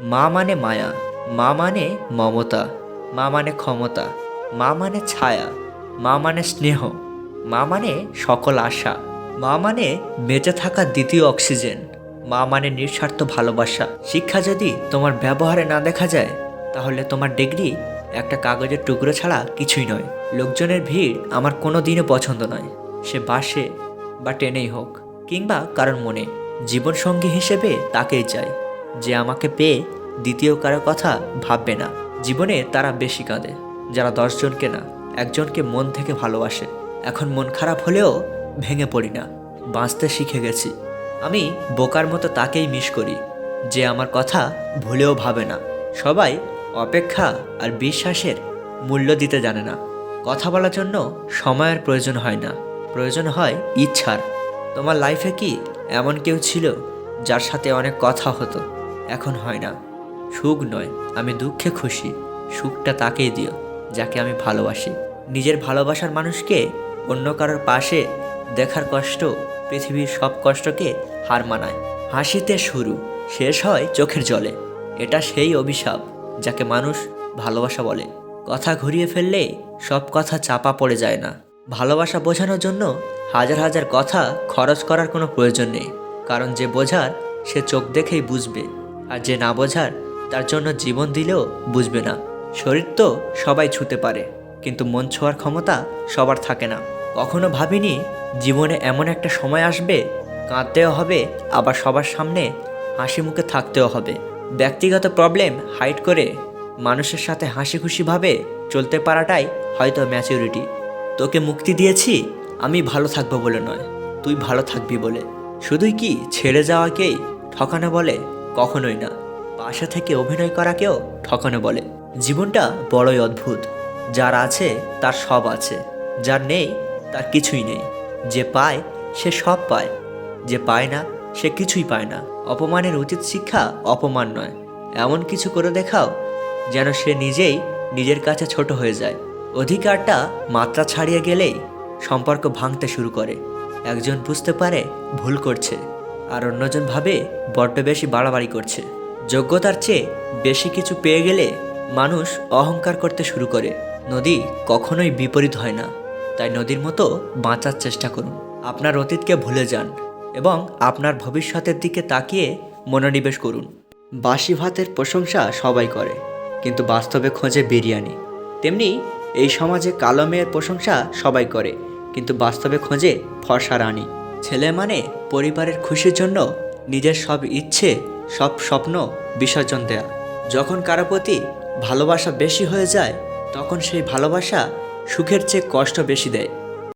মা মানে মায়া, মা মানে মমতা, মা মানে ক্ষমতা, মা মানে ছায়া, মা মানে স্নেহ, মা মানে সকল আশা, মা মানে বেঁচে থাকার দ্বিতীয় অক্সিজেন, মা মানে নিঃস্বার্থ ভালোবাসা। শিক্ষা যদি তোমার ব্যবহারে না দেখা যায়, তাহলে তোমার ডিগ্রি একটা কাগজের টুকরো ছাড়া কিছুই নয়। লোকজনের ভিড় আমার কোনো দিনও পছন্দ নয়। সে বাসে বা ট্রেনেই হোক, কিংবা কারোর মনে। জীবনসঙ্গী হিসেবে তাকেই চাই। যে আমাকে পেয়ে দ্বিতীয় কারও কথা ভাববে না। জীবনে তারা বেশি কাঁদে, যারা দশজনকে না, একজনকে মন থেকে ভালোবাসে। এখন মন খারাপ হলেও ভেঙে পড়ি না, বাঁচতে শিখে গেছি। আমি বোকার মতো তাকেই মিস করি, যে আমার কথা ভুলেও ভাবে না। সবাই অপেক্ষা আর বিশ্বাসের মূল্য দিতে জানে না। কথা বলার জন্য সময়ের প্রয়োজন হয় না, প্রয়োজন হয় ইচ্ছার। তোমার লাইফে কি এমন কেউ ছিল, যার সাথে অনেক কথা হতো? এখন হয় না। সুখ নয়, আমি দুঃখে খুশি। সুখটা তাকেই দিও, যাকে আমি ভালোবাসি। নিজের ভালোবাসার মানুষকে অন্য কারোর পাশে দেখার কষ্ট পৃথিবীর সব কষ্টকে হার মানায়। হাসিতে শুরু, শেষ হয় চোখের জলে। এটা সেই অভিশাপ যাকে মানুষ ভালোবাসা বলে। কথা ঘুরিয়ে ফেললে সব কথা চাপা পড়ে যায় না। ভালোবাসা বোঝানোর জন্য হাজার হাজার কথা খরচ করার কোনো প্রয়োজন নেই। কারণ যে বোঝার, সে চোখ দেখেই বুঝবে। আর যে না বোঝার, তার জন্য জীবন দিলেও বুঝবে না। শরীর তো সবাই ছুতে পারে, কিন্তু মন ছোঁয়ার ক্ষমতা সবার থাকে না। কখনো ভাবিনি জীবনে এমন একটা সময় আসবে, কাঁদতেও হবে, আবার সবার সামনে হাসি মুখে থাকতেও হবে। ব্যক্তিগত প্রবলেম হাইড করে মানুষের সাথে হাসি খুশিভাবে চলতে পারাটাই হয়তো ম্যাচুরিটি তোকে মুক্তি দিয়েছি, আমি ভালো থাকব বলে নয়, তুই ভালো থাকবি বলে। শুধুই কি ছেড়ে যাওয়াকেই ঠকানো বলে? কখনোই না। পাশে থেকে অভিনয় করাকেও ঠকানো বলে। জীবনটা বড়ই অদ্ভুত। যার আছে, তার সব আছে। যার নেই, তার কিছুই নেই। যে পায়, সে সব পায়। যে পায় না, সে কিছুই পায় না। অপমানের উচিত শিক্ষা অপমান নয়। এমন কিছু করে দেখাও, যেন সে নিজেই নিজের কাছে ছোট হয়ে যায়। অধিকারটা মাত্রা ছাড়িয়ে গেলেই সম্পর্ক ভাঙতে শুরু করে। একজন বুঝতে পারে, ভুল করছে। আর অন্যজন ভাবে বড্ড বেশি বাড়াবাড়ি করছে। যোগ্যতার চেয়ে বেশি কিছু পেয়ে গেলে মানুষ অহংকার করতে শুরু করে। নদী কখনোই বিপরীত হয় না। তাই নদীর মতো বাঁচার চেষ্টা করুন। আপনার অতীতকে ভুলে যান এবং আপনার ভবিষ্যতের দিকে তাকিয়ে মনোনিবেশ করুন। বাসি ভাতের প্রশংসা সবাই করে, কিন্তু বাস্তবে খোঁজে বিরিয়ানি। তেমনি এই সমাজে কালো মেয়ের প্রশংসা সবাই করে, কিন্তু বাস্তবে খোঁজে ফর্সা রানী। ছেলে মানে পরিবারের খুশির জন্য নিজের সব ইচ্ছে, সব স্বপ্ন বিসর্জন দেয়া। যখন কারও প্রতি ভালোবাসা বেশি হয়ে যায়, তখন সেই ভালোবাসা সুখের চেয়ে কষ্ট বেশি দেয়।